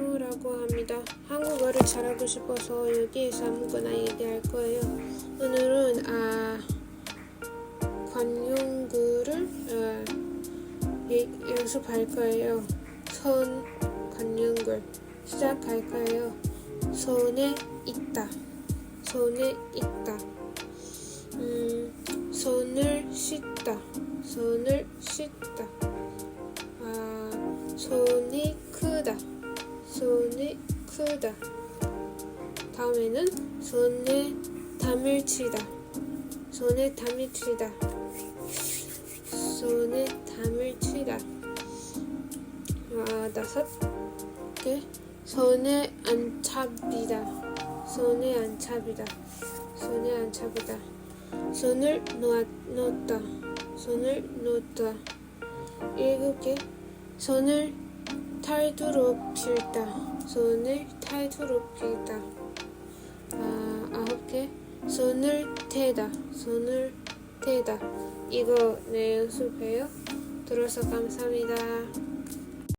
이수라고 합니다. 한국어를 잘하고 싶어서 여기에서 아무거나 얘기할 거예요. 오늘은 아 관용구를 아, 예, 연습할 거예요. 손 관용구 시작할 거예요. 손에 있다. 손에 있다. 음, 손을 씻다. 손을 씻다. 손이 크다. 다음에는 손에 담을 치다. 손에 담을 치다. 손에 담을 치다. 아, 다섯 개. 손에 안 차비다. 손에 안 차비다. 손에 안 차비다. 손을 놓아, 놓다. 손을 놓다. 일곱 개. 손을 탈두로 필다. 손을 탈두로 필다. 아, 아홉 개. 손을 대다. 손을 대다. 이거 내 연습해요. 들어서 감사합니다.